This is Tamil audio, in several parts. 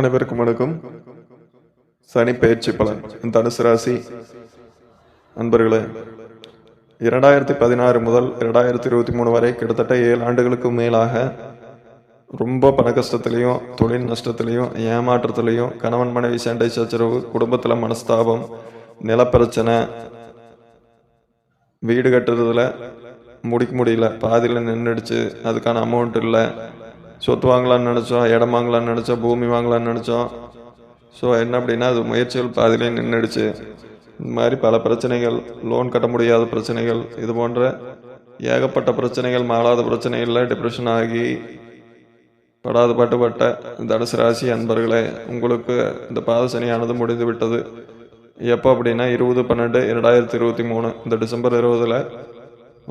அனைவருக்கும் வணக்கம். சனி பயிற்சி பலன். தனுசு ராசி. அன்பர்களே இரண்டாயிரத்தி பதினாறு முதல் இரண்டாயிரத்தி இருபத்தி மூணு வரை கிட்டத்தட்ட ஏழு ஆண்டுகளுக்கு மேலாக ரொம்ப பண கஷ்டத்துலேயும் தொழில் நஷ்டத்துலேயும் ஏமாற்றத்துலேயும் கணவன் மனைவி சண்டை சச்சரவு குடும்பத்தில் மனஸ்தாபம் நிலப்பிரச்சனை வீடு கட்டுறதுல முடிக்க முடியல. பாதியில் நின்றுடுச்சு அதுக்கான அமௌண்ட் இல்லை. சொத்து வாங்கலாம்னு நினச்சோம் இடம் வாங்கலாம்னு நினச்சோம் பூமி வாங்கலாம்னு நினச்சோம். ஸோ என்ன அப்படின்னா அது முயற்சிகள் பாதியிலே நின்றுடுச்சு இந்த மாதிரி பல பிரச்சனைகள் லோன் கட்ட முடியாத பிரச்சனைகள் இது போன்ற ஏகப்பட்ட பிரச்சனைகள் மாறாத பிரச்சனைகளில் டிப்ரெஷன் ஆகி படாத பாட்டுப்பட்ட தனுசு ராசி அன்பர்களே உங்களுக்கு இந்த பாதசனியானது முடிந்து விட்டது. எப்போ அப்படின்னா இருபது பன்னெண்டு இரண்டாயிரத்தி இருபத்தி மூணு இந்த டிசம்பர் இருபதில்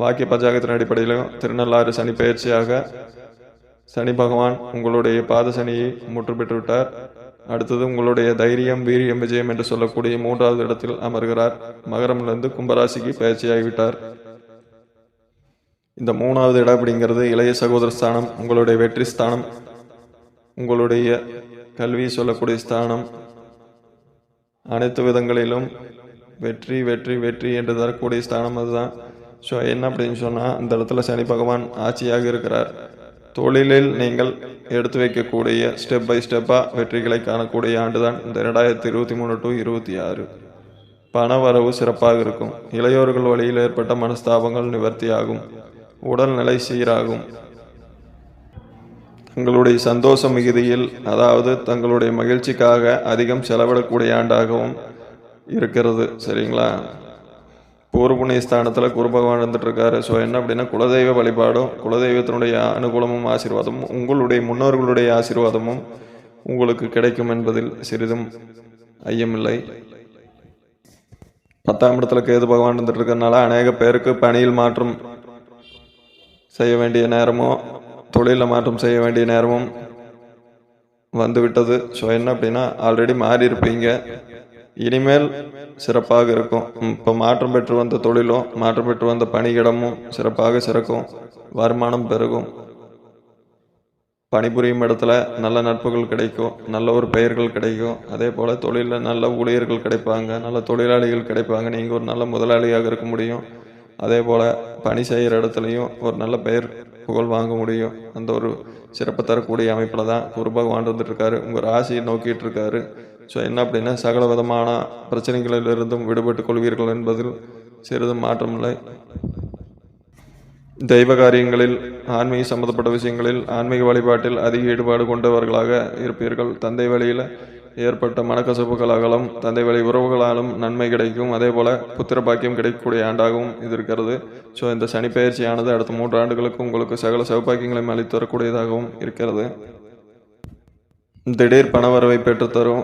வாக்கிய பஞ்சாங்கத்தின் அடிப்படையிலும் திருநள்ளாறு சனி பயிற்சியாக சனி பகவான் உங்களுடைய பாத சனியை முற்று பெற்றுவிட்டார். அடுத்தது உங்களுடைய தைரியம் வீரியம் விஜயம் என்று சொல்லக்கூடிய மூன்றாவது இடத்தில் அமர்கிறார். மகரமிலிருந்து கும்பராசிக்கு பயிற்சியாகிவிட்டார். இந்த மூணாவது இடம் அப்படிங்கிறது இளைய சகோதர ஸ்தானம் உங்களுடைய வெற்றி ஸ்தானம் உங்களுடைய கல்வி சொல்லக்கூடிய ஸ்தானம். அனைத்து விதங்களிலும் வெற்றி வெற்றி வெற்றி என்று தரக்கூடிய ஸ்தானம் அதுதான். ஸோ என்ன அப்படின்னு சொன்னால் அந்த இடத்துல சனி பகவான் ஆட்சியாக இருக்கிறார். தொழிலில் நீங்கள் எடுத்து வைக்கக்கூடிய ஸ்டெப் பை ஸ்டெப்பாக வெற்றிகளை காணக்கூடிய ஆண்டு தான் இந்த ரெண்டாயிரத்தி இருபத்தி மூணு டு இருபத்தி ஆறு. பண வரவு சிறப்பாக இருக்கும். இளையோர்கள் வழியில் ஏற்பட்ட மனஸ்தாபங்கள் நிவர்த்தியாகும். உடல்நிலை சீராகும். தங்களுடைய சந்தோஷ மிகுதியில் அதாவது தங்களுடைய மகிழ்ச்சிக்காக அதிகம் செலவிடக்கூடிய ஆண்டாகவும் இருக்கிறது. சரிங்களா? பூர்வ புண்ணிய ஸ்தானத்தில் குரு பகவான் இருந்துட்டு இருக்காரு ஸோ என்ன அப்படின்னா குலதெய்வ வழிபாடும் குலதெய்வத்தினுடைய அனுகூலமும் ஆசீர்வாதமும் உங்களுடைய முன்னோர்களுடைய ஆசீர்வாதமும் உங்களுக்கு கிடைக்கும் என்பதில் சிறிதும் ஐயமில்லை. பத்தாம் இடத்துல கேது பகவான் இருந்துட்டு அநேக பேருக்கு பணியில் மாற்றம் செய்ய வேண்டிய நேரமும் தொழிலில் மாற்றம் செய்ய வேண்டிய நேரமும் வந்துவிட்டது. ஸோ என்ன அப்படின்னா ஆல்ரெடி மாறி இருப்பீங்க இனிமேல் சிறப்பாக இருக்கும். இப்போ மாற்றம் பெற்று வந்த தொழிலும் மாற்றம் பெற்று வந்த பணியிடமும் சிறப்பாக சிறக்கும். வருமானம் பெருகும். பணிபுரியும் இடத்துல நல்ல நட்புகள் கிடைக்கும். நல்ல ஒரு பெயர்கள் கிடைக்கும். அதே போல் தொழிலில் நல்ல ஊழியர்கள் கிடைப்பாங்க. நல்ல தொழிலாளிகள் கிடைப்பாங்க. நீங்கள் ஒரு நல்ல முதலாளியாக இருக்க முடியும். அதே போல் பணி செய்கிற இடத்துலையும் ஒரு நல்ல பெயர் புகழ் வாங்க முடியும். அந்த ஒரு சிறப்பு தரக்கூடிய அமைப்பில் தான் குரு பகவான் இருக்காரு. உங்கள் ராசியை நோக்கிட்டு இருக்காரு. ஸோ என்ன அப்படின்னா சகல விதமான பிரச்சனைகளிலிருந்தும் விடுபட்டுக் கொள்வீர்கள் என்பதில் சிறிதும் மாற்றமில்லை. தெய்வ காரியங்களில் ஆன்மீக சம்பந்தப்பட்ட விஷயங்களில் ஆன்மீக வழிபாட்டில் அதிக ஈடுபாடு கொண்டவர்களாக இருப்பீர்கள். தந்தை வழியில் ஏற்பட்ட மனக்கசப்புகள் தந்தை வழி உறவுகளாலும் நன்மை கிடைக்கும். அதே போல புத்திர பாக்கியம் கிடைக்கக்கூடிய ஆண்டாகவும் இது இருக்கிறது. ஸோ இந்த சனி பயிற்சியானது அடுத்த மூன்று ஆண்டுகளுக்கு உங்களுக்கு சகல சௌபாக்கியங்களையும் அளித்து வரக்கூடியதாகவும் இருக்கிறது. திடீர் பணவரவை பெற்றுத்தரும்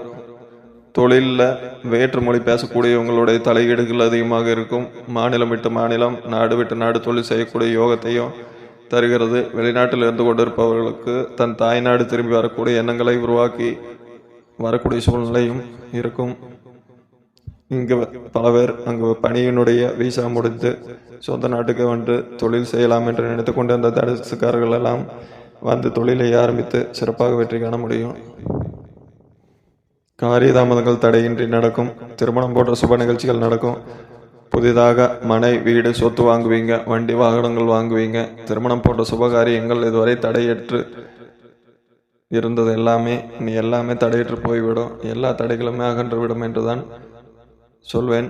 தொழிலில் வேற்று மொழி பேசக்கூடிய தலையீடுகள் அதிகமாக இருக்கும். மாநிலம் விட்டு மாநிலம் நாடு விட்டு நாடு தொழில் செய்யக்கூடிய யோகத்தையும் தருகிறது. வெளிநாட்டில் இருந்து கொண்டிருப்பவர்களுக்கு தன் தாய்நாடு திரும்பி வரக்கூடிய எண்ணங்களை உருவாக்கி வரக்கூடிய சூழ்நிலையும் இருக்கும். இங்கு பல பேர் அங்கு பணியினுடைய வீசா முடிந்து சொந்த நாட்டுக்கு வந்து தொழில் செய்யலாம் என்று நினைத்து கொண்டு அந்த தடுசுக்காரர்கள் எல்லாம் வந்து தொழிலை ஆரம்பித்து சிறப்பாக வெற்றி காண முடியும். காரிய தாமதங்கள் தடையின்றி நடக்கும் திருமணம் போன்ற சுப நிகழ்ச்சிகள் நடக்கும். புதிதாக மனை வீடு சொத்து வாங்குவீங்க வண்டி வாகனங்கள் வாங்குவீங்க. திருமணம் போன்ற சுப காரியங்கள் இதுவரை தடையற்று இருந்தது எல்லாமே நீ எல்லாமே தடையற்று போய்விடும். எல்லா தடைகளுமே அகன்றுவிடும் என்றுதான் சொல்வேன்.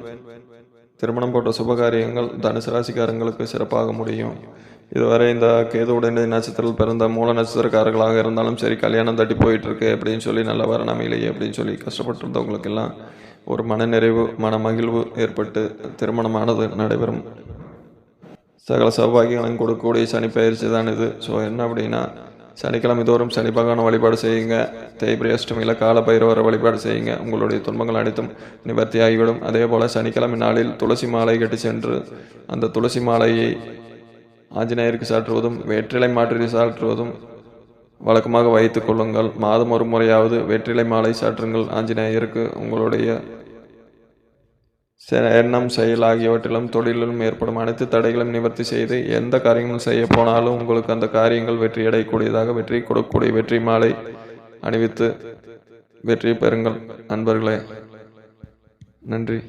திருமணம் போன்ற சுபகாரியங்கள் தனுசு ராசிக்காரங்களுக்கு சிறப்பாக முடியும். இதுவரை இந்த கேதுவுடைய நட்சத்திரத்தில் பிறந்த மூல நட்சத்திரக்காரர்களாக இருந்தாலும் சரி கல்யாணம் தட்டி போயிட்டுருக்கு அப்படின்னு சொல்லி நல்ல வரணமையிலேயே அப்படின்னு சொல்லி கஷ்டப்பட்டிருந்தவங்களுக்கெல்லாம் ஒரு மனநிறைவு மன மகிழ்வு ஏற்பட்டு திருமணமானது நடைபெறும். சகல சௌபாகியங்களும் கொடுக்கக்கூடிய சனி பயிற்சி தான் இது. ஸோ என்ன அப்படின்னா சனிக்கிழமை தோறும் சனி பகவான வழிபாடு செய்யுங்க. தேய்பிரி அஷ்டமியில் கால பைரவரை வழிபாடு செய்யுங்க. உங்களுடைய துன்பங்கள் அனைத்தும் நிவர்த்தி ஆகிவிடும் அதே போல் சனிக்கிழமை நாளில் துளசி மாலை கட்டி சென்று அந்த துளசி மாலையை ஆஞ்சநேயருக்கு சாற்றுவதும் வெற்றிலை மாற்றி சாற்றுவதும் வழக்கமாக வைத்துக் கொள்ளுங்கள். மாதம் ஒரு முறையாவது வெற்றிலை மாலை சாற்றுங்கள். ஆஞ்சநேயருக்கு உங்களுடைய செ- எண்ணம் செயல் ஆகியவற்றிலும் தொழிலிலும் ஏற்படும் அனைத்து தடைகளும் நிவர்த்தி செய்து எந்த காரியங்களும் செய்ய போனாலும் உங்களுக்கு அந்த காரியங்கள் வெற்றி அடையக்கூடியதாக வெற்றி கொடுக்கக்கூடிய வெற்றி மாலை அணிவித்து வெற்றி பெறுங்கள். நண்பர்களே நன்றி.